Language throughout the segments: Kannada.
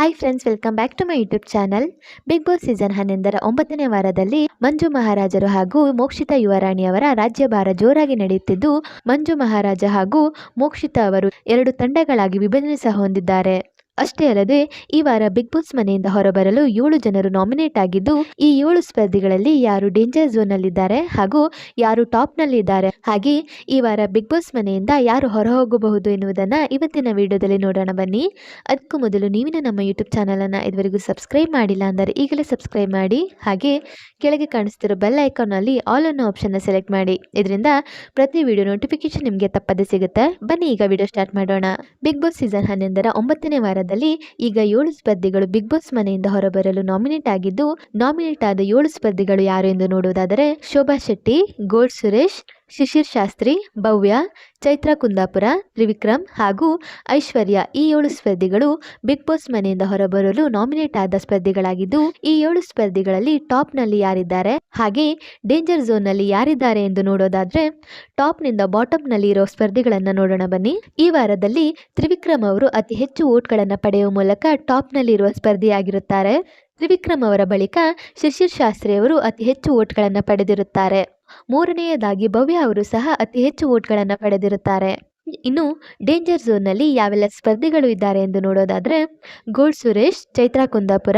Hi friends welcome back to my YouTube channel big boss season ಹನ್ನೊಂದರ ಒಂಬತ್ತನೇ ವಾರದಲ್ಲಿ ಮಂಜು ಮಹಾರಾಜರು ಹಾಗೂ ಮೋಕ್ಷಿತಾ ಯುವರಾಣಿಯವರ ರಾಜ್ಯಭಾರ ಜೋರಾಗಿ ನಡೆಯುತ್ತಿದ್ದು, ಮಂಜು ಮಹಾರಾಜ ಹಾಗೂ ಮೋಕ್ಷಿತಾ ಅವರು ಎರಡು ತಂಡಗಳಾಗಿ ವಿಭಜನೆ ಸಹ ಹೊಂದಿದ್ದಾರೆ. ಅಷ್ಟೇ ಅಲ್ಲದೆ ಈ ವಾರ ಬಿಗ್ ಬಾಸ್ ಮನೆಯಿಂದ ಹೊರಬರಲು ಏಳು ಜನರು ನಾಮಿನೇಟ್ ಆಗಿದ್ದು, ಈ ಏಳು ಸ್ಪರ್ಧಿಗಳಲ್ಲಿ ಯಾರು ಡೇಂಜರ್ ಝೋನ್ ನಲ್ಲಿದ್ದಾರೆ ಹಾಗೂ ಯಾರು ಟಾಪ್ನಲ್ಲಿ ಇದ್ದಾರೆ ಹಾಗೆ ಈ ವಾರ ಬಿಗ್ ಬಾಸ್ ಮನೆಯಿಂದ ಯಾರು ಹೊರಹೋಗಬಹುದು ಎನ್ನುವುದನ್ನ ಇವತ್ತಿನ ವಿಡಿಯೋದಲ್ಲಿ ನೋಡೋಣ ಬನ್ನಿ. ಅದಕ್ಕೂ ಮೊದಲು ನೀವಿನ ನಮ್ಮ ಯೂಟ್ಯೂಬ್ ಚಾನಲನ್ನು ಇದುವರೆಗೂ ಸಬ್ಸ್ಕ್ರೈಬ್ ಮಾಡಿಲ್ಲ ಅಂದರೆ ಈಗಲೇ ಸಬ್ಸ್ಕ್ರೈಬ್ ಮಾಡಿ, ಹಾಗೆ ಕೆಳಗೆ ಕಾಣಿಸ್ತಿರೋ ಬೆಲ್ ಐಕಾನಲ್ಲಿ ಆಲ್ ಅನ್ನೋ ಆಪ್ಷನ್ನ ಸೆಲೆಕ್ಟ್ ಮಾಡಿ. ಇದರಿಂದ ಪ್ರತಿ ವಿಡಿಯೋ ನೋಟಿಫಿಕೇಶನ್ ನಿಮಗೆ ತಪ್ಪದೆ ಸಿಗುತ್ತೆ. ಬನ್ನಿ, ಈಗ ವಿಡಿಯೋ ಸ್ಟಾರ್ಟ್ ಮಾಡೋಣ. ಬಿಗ್ ಬಾಸ್ ಸೀಸನ್ ಹನ್ನೊಂದರ ಒಂಬತ್ತನೇ ವಾರದಲ್ಲಿ ಈಗ ಏಳು ಸ್ಪರ್ಧಿಗಳು ಬಿಗ್ ಬಾಸ್ ಮನೆಯಿಂದ ಹೊರಬರಲು ನಾಮಿನೇಟ್ ಆಗಿದ್ದು ನಾಮಿನೇಟ್ ಆದ ಏಳು ಸ್ಪರ್ಧಿಗಳು ಯಾರು ಎಂದು ನೋಡುವುದಾದರೆ ಶೋಭಾ ಶೆಟ್ಟಿ ಗೋಲ್ಡ್ ಸುರೇಶ್ ಶಿಶಿರ್ ಶಾಸ್ತ್ರಿ, ಭವ್ಯ, ಚೈತ್ರ ಕುಂದಾಪುರ, ತ್ರಿವಿಕ್ರಮ್ ಹಾಗೂ ಐಶ್ವರ್ಯ ಈ ಏಳು ಸ್ಪರ್ಧಿಗಳು ಬಿಗ್ ಬಾಸ್ ಮನೆಯಿಂದ ಹೊರಬರಲು ನಾಮಿನೇಟ್ ಆದ ಸ್ಪರ್ಧಿಗಳಾಗಿದ್ದು, ಈ ಏಳು ಸ್ಪರ್ಧಿಗಳಲ್ಲಿ ಟಾಪ್ನಲ್ಲಿ ಯಾರಿದ್ದಾರೆ? ಹಾಗೆ ಡೇಂಜರ್ ಝೋನ್ನಲ್ಲಿ ಯಾರಿದ್ದಾರೆ ಎಂದು ನೋಡೋದಾದ್ರೆ, ಟಾಪ್ನಿಂದ ಬಾಟಮ್ನಲ್ಲಿ ಇರೋ ಸ್ಪರ್ಧಿಗಳನ್ನು ನೋಡೋಣ ಬನ್ನಿ. ಈ ವಾರದಲ್ಲಿ ತ್ರಿವಿಕ್ರಮ್ ಅವರು ಅತಿ ಹೆಚ್ಚು ವೋಟ್ಗಳನ್ನು ಪಡೆಯುವ ಮೂಲಕ ಟಾಪ್ನಲ್ಲಿರುವ ಸ್ಪರ್ಧಿಯಾಗಿರುತ್ತಾರೆ. ತ್ರಿವಿಕ್ರಮ್ ಅವರ ಬಳಿಕ ಶಿಶಿರ್ ಶಾಸ್ತ್ರಿಯವರು ಅತಿ ಹೆಚ್ಚು ಓಟ್ಗಳನ್ನು ಪಡೆದಿರುತ್ತಾರೆ. ಮೂರನೆಯದಾಗಿ ಭವ್ಯ ಅವರು ಸಹ ಅತಿ ಹೆಚ್ಚು ಓಟ್ಗಳನ್ನು ಪಡೆದಿರುತ್ತಾರೆ. ಇನ್ನು ಡೇಂಜರ್ ಝೋನ್ನಲ್ಲಿ ಯಾವೆಲ್ಲ ಸ್ಪರ್ಧಿಗಳು ಇದ್ದಾರೆ ಎಂದು ನೋಡೋದಾದರೆ ಗೋಲ್ಡ್ ಸುರೇಶ್, ಚೈತ್ರಾ ಕುಂದಾಪುರ,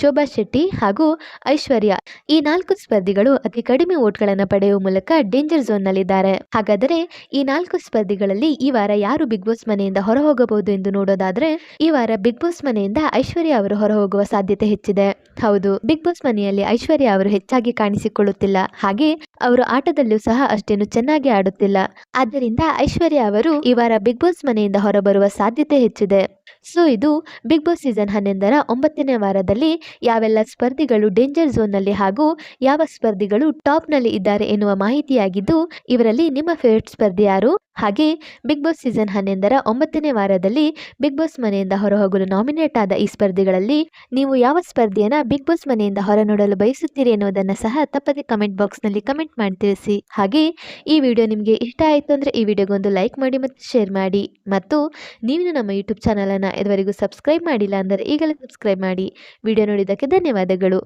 ಶೋಭಾ ಶೆಟ್ಟಿ ಹಾಗೂ ಐಶ್ವರ್ಯ. ಈ ನಾಲ್ಕು ಸ್ಪರ್ಧಿಗಳು ಅತಿ ಕಡಿಮೆ ವೋಟ್ಗಳನ್ನು ಪಡೆಯುವ ಮೂಲಕ ಡೇಂಜರ್ ಝೋನ್ನಲ್ಲಿದ್ದಾರೆ ಹಾಗಾದರೆ ಈ ನಾಲ್ಕು ಸ್ಪರ್ಧಿಗಳಲ್ಲಿ ಈ ವಾರ ಯಾರು ಬಿಗ್ ಬಾಸ್ ಮನೆಯಿಂದ ಹೊರ ಹೋಗಬಹುದು ಎಂದು ನೋಡೋದಾದ್ರೆ, ಈ ವಾರ ಬಿಗ್ ಬಾಸ್ ಮನೆಯಿಂದ ಐಶ್ವರ್ಯ ಅವರು ಹೊರ ಹೋಗುವ ಸಾಧ್ಯತೆ ಹೆಚ್ಚಿದೆ. ಹೌದು, ಬಿಗ್ ಬಾಸ್ ಮನೆಯಲ್ಲಿ ಐಶ್ವರ್ಯ ಅವರು ಹೆಚ್ಚಾಗಿ ಕಾಣಿಸಿಕೊಳ್ಳುತ್ತಿಲ್ಲ. ಹಾಗೆ, ಅವರು ಆಟದಲ್ಲೂ ಸಹ ಅಷ್ಟೇನು ಚೆನ್ನಾಗಿ ಆಡುತ್ತಿಲ್ಲ. ಆದ್ದರಿಂದ ಐಶ್ವರ್ಯ ಅವರು ಈ ವಾರ ಬಿಗ್ ಬಾಸ್ ಮನೆಯಿಂದ ಹೊರಬರುವ ಸಾಧ್ಯತೆ ಹೆಚ್ಚಿದೆ. ಸೊ ಇದು ಬಿಗ್ ಬಾಸ್ ಸೀಸನ್ ಹನ್ನೊಂದರ ಒಂಬತ್ತನೇ ವಾರದಲ್ಲಿ ಯಾವೆಲ್ಲ ಸ್ಪರ್ಧಿಗಳು ಡೇಂಜರ್ ಝೋನ್ನಲ್ಲಿ ಹಾಗೂ ಯಾವ ಸ್ಪರ್ಧಿಗಳು ಟಾಪ್ನಲ್ಲಿ ಇದ್ದಾರೆ ಎನ್ನುವ ಮಾಹಿತಿಯಾಗಿದ್ದು, ಇವರಲ್ಲಿ ನಿಮ್ಮ ಫೇವರೇಟ್ ಸ್ಪರ್ಧಿ ಯಾರು? ಹಾಗೆ ಬಿಗ್ ಬಾಸ್ ಸೀಸನ್ ಹನ್ನೊಂದರ ಒಂಬತ್ತನೇ ವಾರದಲ್ಲಿ ಬಿಗ್ ಬಾಸ್ ಮನೆಯಿಂದ ಹೊರಹೋಗಲು ನಾಮಿನೇಟ್ ಆದ ಈ ಸ್ಪರ್ಧಿಗಳಲ್ಲಿ ನೀವು ಯಾವ ಸ್ಪರ್ಧೆಯನ್ನು ಬಿಗ್ ಬಾಸ್ ಮನೆಯಿಂದ ಹೊರ ನೋಡಲು ಬಯಸುತ್ತೀರಿ ಎನ್ನುವುದನ್ನು ಸಹ ತಪ್ಪದೆ ಕಮೆಂಟ್ ಬಾಕ್ಸ್ನಲ್ಲಿ ಕಮೆಂಟ್ ಮಾಡಿ ತಿಳಿಸಿ. ಹಾಗೆ ಈ ವಿಡಿಯೋ ನಿಮಗೆ ಇಷ್ಟ ಆಯಿತು ಅಂದರೆ ಈ ವಿಡಿಯೋಗೊಂದು ಲೈಕ್ ಮಾಡಿ ಮತ್ತು ಶೇರ್ ಮಾಡಿ. ಮತ್ತು ನೀವು ನಮ್ಮ ಯೂಟ್ಯೂಬ್ ಚಾನಲನ್ನು ಇದುವರೆಗೂ ಸಬ್ಸ್ಕ್ರೈಬ್ ಮಾಡಿಲ್ಲ ಅಂದರೆ ಈಗಲೇ ಸಬ್ಸ್ಕ್ರೈಬ್ ಮಾಡಿ. ವಿಡಿಯೋ ನೋಡಿದ್ದಕ್ಕೆ ಧನ್ಯವಾದಗಳು.